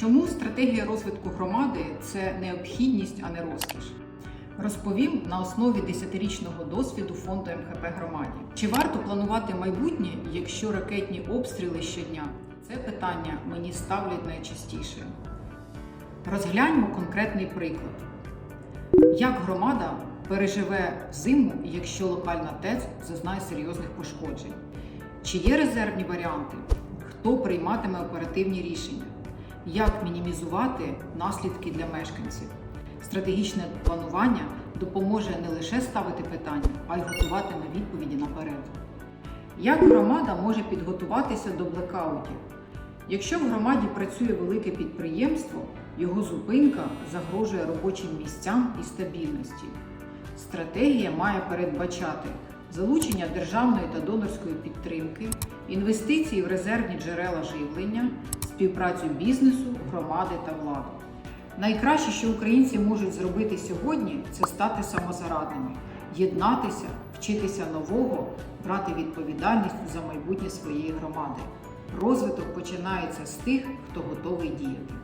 Чому стратегія розвитку громади це необхідність, а не розкіш? Розповім на основі 10-річного досвіду фонду МХП громаді. Чи варто планувати майбутнє, якщо ракетні обстріли щодня? Це питання мені ставлять найчастіше. Розгляньмо конкретний приклад. Як громада переживе зиму, якщо локальна ТЕЦ зазнає серйозних пошкоджень? Чи є резервні варіанти? Хто прийматиме оперативні рішення? Як мінімізувати наслідки для мешканців? Стратегічне планування допоможе не лише ставити питання, а й готуватиме відповіді наперед. Як громада може підготуватися до блекаутів? Якщо в громаді працює велике підприємство, його зупинка загрожує робочим місцям і стабільності. Стратегія має передбачати залучення державної та донорської підтримки, інвестиції в резервні джерела живлення, співпрацю бізнесу, громади та влади. Найкраще, що українці можуть зробити сьогодні, це стати самозарадними, єднатися, вчитися нового, брати відповідальність за майбутнє своєї громади. Розвиток починається з тих, хто готовий діяти.